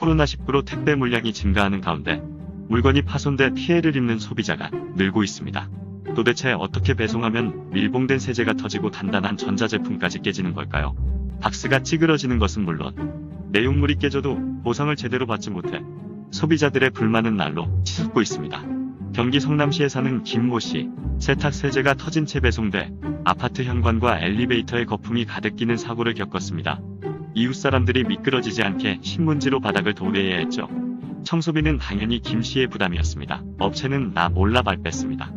코로나19로 택배 물량이 증가하는 가운데 물건이 파손돼 피해를 입는 소비자가 늘고 있습니다. 도대체 어떻게 배송하면 밀봉된 세제가 터지고 단단한 전자제품까지 깨지는 걸까요? 박스가 찌그러지는 것은 물론 내용물이 깨져도 보상을 제대로 받지 못해 소비자들의 불만은 날로 치솟고 있습니다. 경기 성남시에 사는 김모 씨, 세탁 세제가 터진 채 배송돼 아파트 현관과 엘리베이터에 거품이 가득 끼는 사고를 겪었습니다. 이웃 사람들이 미끄러지지 않게 신문지로 바닥을 도배해야 했죠. 청소비는 당연히 김 씨의 부담이었습니다. 업체는 나 몰라 발 뺐습니다.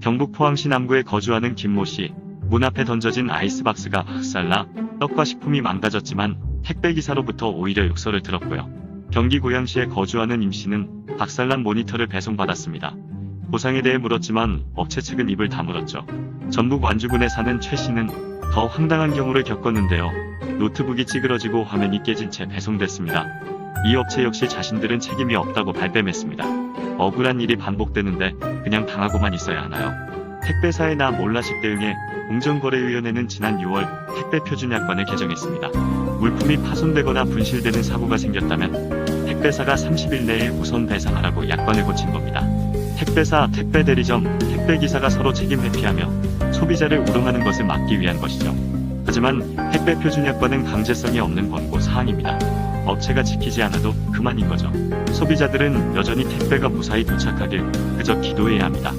경북 포항시 남구에 거주하는 김모 씨, 문 앞에 던져진 아이스박스가 흑살나 떡과 식품이 망가졌지만 택배 기사로부터 오히려 욕설을 들었고요. 경기 고양시에 거주하는 임 씨는 박살난 모니터를 배송받았습니다. 보상에 대해 물었지만 업체 측은 입을 다물었죠. 전북 완주군에 사는 최 씨는 더 황당한 경우를 겪었는데요. 노트북이 찌그러지고 화면이 깨진 채 배송됐습니다. 이 업체 역시 자신들은 책임이 없다고 발뺌했습니다. 억울한 일이 반복되는데 그냥 당하고만 있어야 하나요? 택배사의 나 몰라식 대응에 공정거래위원회는 지난 6월 택배 표준약관을 개정했습니다. 물품이 파손되거나 분실되는 사고가 생겼다면 택배사가 30일 내에 우선 배상하라고 약관을 고친 겁니다. 택배사, 택배 대리점, 택배 기사가 서로 책임 회피하며 소비자를 우롱하는 것을 막기 위한 것이죠. 하지만 택배 표준약관은 강제성이 없는 권고 사항입니다. 업체가 지키지 않아도 그만인 거죠. 소비자들은 여전히 택배가 무사히 도착하길 그저 기도해야 합니다.